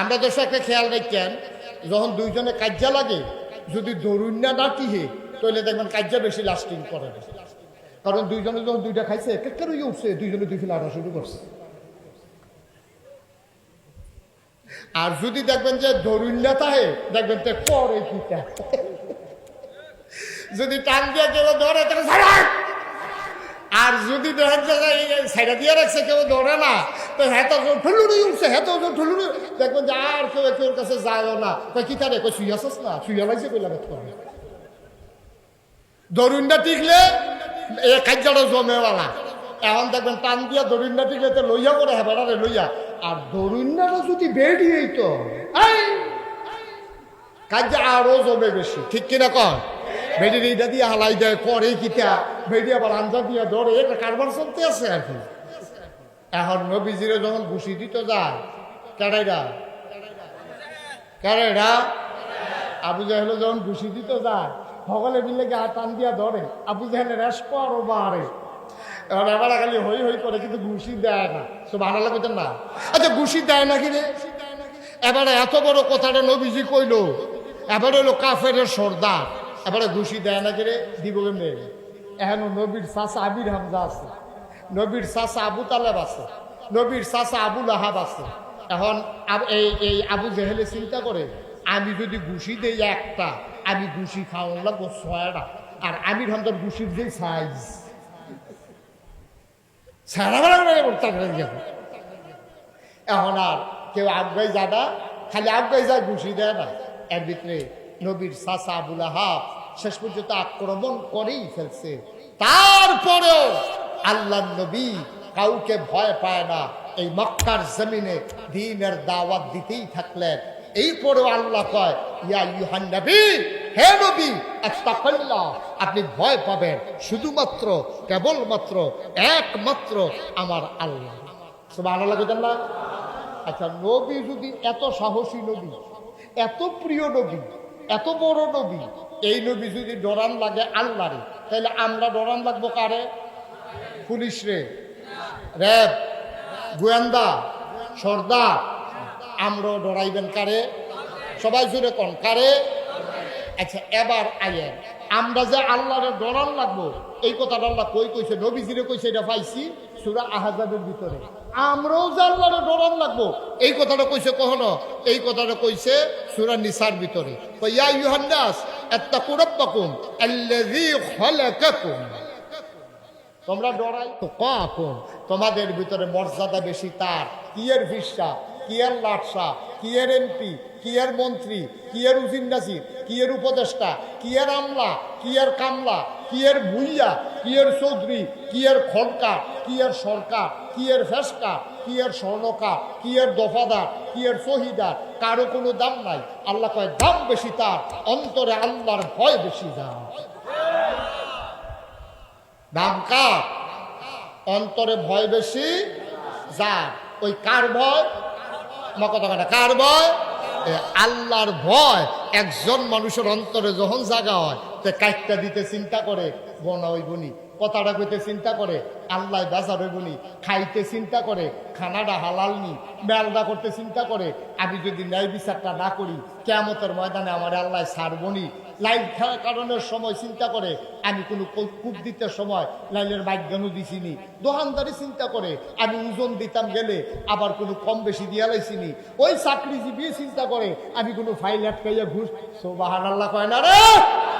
আমরা দেশে একটা খেয়াল রাখছেন, যখন দুইজনে কাজ্যা লাগে, যদি দরুন্যা না টিহে, তাহলে দেখবেন কাজ্যা বেশি লাস্টিং করে কারণ দুইজনে যখন দুইটা খাইছে কেকের উঠছে, দুইজনে দুই ফিলে শুরু করছে। আর যদি দেখবেন যে দরুন্যা তাহে, দেখবেন তো পরে কিটা যদি টান দিয়ে কেউ ধরে, তাহলে আর যদি দেখেন যে সাইডা দিয়ে রাখছে, কেউ ধরে না। তো হ্যাঁ তো ঠুলুড়ি উঠছে হ্যাঁ তো ঠুলুড়ি দেখবেন যে আর কেউ কেউ কাছে যায়ও না। তো কি তারে কই শুই আসস না? শুয়ে লাগছে কইলা বেত করবে দরুনটা টিকলে এ কাজ্যাটা জমেওয়ালা। এখন দেখবেন টান দিয়া দরুনটা টিকলে তো লইয়া করে হ্যাঁ বেড়ারে লইয়া। আর দরুনটা যদি বেড়ি তো কাজে আরও জমে বেশি। ঠিক কিনা কন? বেডির এইটা দিয়ে হালাই দেয়, করে কিতা? বেডি আবার আঞ্জা দিয়ে ধরে, এটা কারবার চলতে আছে আর কি। এখন নবীজিরে যখন ঘুষি দিতে যায়, কেডাইরা? কেডাইরা? আবু জাহেল যখন ঘুষি দিতে যায় সকলে মিলে গা টান দিয়া ধরে, আবু জাহেলের রেস আরও বাড়ে। এবার এবার খালি হই হই করে, কিন্তু ঘুষি দেয় না। সব ভালো লাগতেন না? আচ্ছা ঘুষি দেয় না কি রে? এবারে এত বড় কথাটা নবীজি কইলো। এবারে হলো কাফের সর্দার। এবারে ঘুষি দেয় না করে দিব কেমনে? এখন নবীর চাষা আবির হামজা আছে, নবীর চাষা আবু তালেব আছে, নবীর চাষা আবু লাহাব আছে। এখন এই এই আবু জেহেলে চিন্তা করে, আমি যদি ঘুষি দেই একটা, আমি ঘুষি খাওয়ান লাগবো ছয়টা, আর আমির হামজার ঘুষির যে সাইজ এখন আর কেউ আগাই যায় না খালি আগাই যায় ঘুষি দেয় না। এর ভিতরে নবীর সাসা আবুল শেষ পর্যন্ত আক্রমণ করেই ফেলছে। তারপরেও আল্লাহ নবী কাউকে ভয় পায় না। এই মক্কার জমিনে দিনের দাওয়াত দিতেই থাকলেন। এই পরেও আল্লাহ কয়, ইয়া ইউহান নবী, হে নবী আস্তাগফিরুল্লাহ আপনি ভয় পাবেন। শুধুমাত্র, কেবলমাত্র, একমাত্র আমার আল্লাহ। সুবহানাল্লাহ কইতেন না? আচ্ছা নবী যদি এত সাহসী নবী, এত প্রিয় নবী এত বড় নবী, এই নবী যদি ডরান লাগে আল্লাহরে তাহলে আমরা ডরান লাগবো কারে? পুলিশ রে র্যাব, গোয়েন্দা, সর্দার, আমরাও ডরাইবেন কারে? সবাই জুড়ে কন, কারে? আচ্ছা এবার আইয়েন আমরা যে আল্লাহরে ডরান লাগবো, এই কথাটা আল্লাহ কই কইছে? নবীজিরে কইছে, এটা পাইছি। সুরা আহাজাবের ভিতরে। আমরাও আল্লাহরে ডরান লাগবো, এই কথাটা কইছে কখনো? এই কথাটা কইছে সুরা নিসার ভিতরে। ইয়া ইউহান্নাস আত্তাকু রাব্বাকুম আল্লাযী তোমরা ডরাই তো কখন তোমাদের ভিতরে মর্যাদা বেশি তার। কিয়ের ভিসা? কিয়ের লাটসা? কিয়ের এমপি? কিয়ের মন্ত্রী? কিয়ের উজিন নাসির কিয়ের উপদেষ্টা? কিয়ের আমলা? কিয়ের কামলা? কিয়ের ভুইয়া? কিয়ের চৌধুরী? কিয়ের খনকা কিয়ের সরকার কিয়ের ফেসকা কিয়ের স্বর্ণকার কিয়ের দফাদার কিয়ের শহীদার কারও কোনো দাম নাই। আল্লাহ কয়, দাম বেশি তার, অন্তরে আল্লাহর ভয় বেশি দাম দাম কার? অন্তরে ভয় বেশি যার। ওই কার ভয়? মকত কথা কার ভয়? আল্লাহর ভয়। একজন মানুষের অন্তরে যখন জাগা হয় তে কাইটটা দিতে চিন্তা করে বনা ওই বনি। কথাটা কইতে চিন্তা করে, আল্লাহ বাজার বনি খাইতে চিন্তা করে, খানাটা হালাল নি মেলদা করতে চিন্তা করে, আমি যদি ন্যায় বিচারটা না করি কেমতের ময়দানে আমার আল্লাহ সারবনি লাইল খেলা কারণের সময় চিন্তা করে, আমি কোনো কূপ- দিতে সময় লাইলের বাইজ্ঞানও দিছিনি দোকানদারি চিন্তা করে, আমি ওজন দিতাম গেলে আবার কোনো কম বেশি দিয়া লাইছিনি ওই চাকরিজীবী চিন্তা করে, আমি কোনো ফাইল আটকাইয়া ঘুষ সোবাহান আল্লাহ কয় না রে!